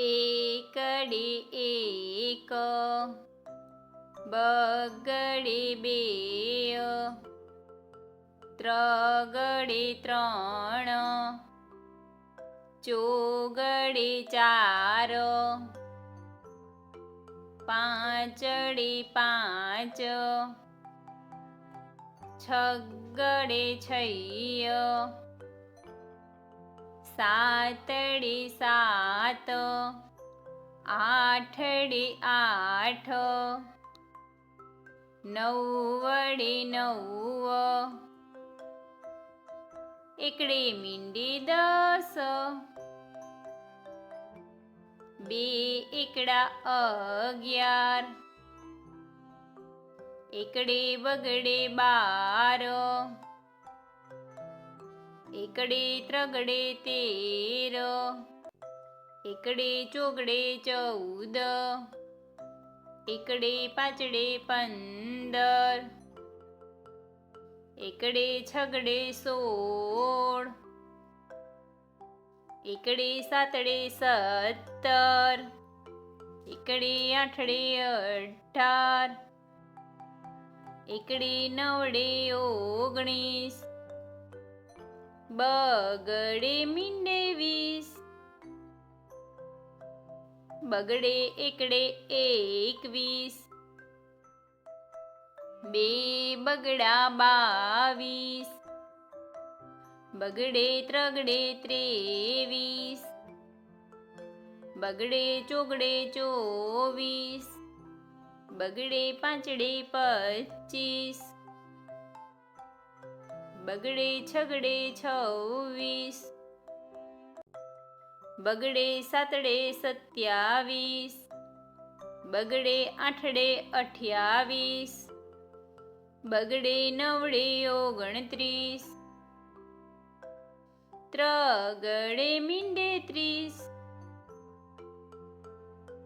એકડી એક બગડી બે ત્રગડી ત્રણ ચોગડી ચાર પાંચડી પાંચ છગડે છૈય સાતડી સાત, આઠડી આઠ નવડી નવ, એકડી મીંડી દસ, બે એકડા અગિયાર, એકડે બગડે બાર એકડે ત્રગડે તેર. એકડે ચોગડે ચૌદ. એકડે પાંચડે પંદર. એકડે છગડે સોળ. એકડે સાતડે સત્તર. એકડે આઠડે અઢાર. એકડે નવડે ઓગણીસ. બગડે મીંડે વીસ. બગડે એકડે એકવીસ. બે બગડા બાવીસ. બગડે ત્રગડે ત્રેવીસ. બગડે ચોગડે ચોવીસ. બગડે પાંચડે પચીસ. બગડે છગડે છવ્વીસ. બગડે સાતડે સત્યાવીસ. બગડે આઠડે અઠ્યાવીસ. બગડે નવડે ઓગણત્રીસ. ત્રગડે મીંડે ત્રીસ.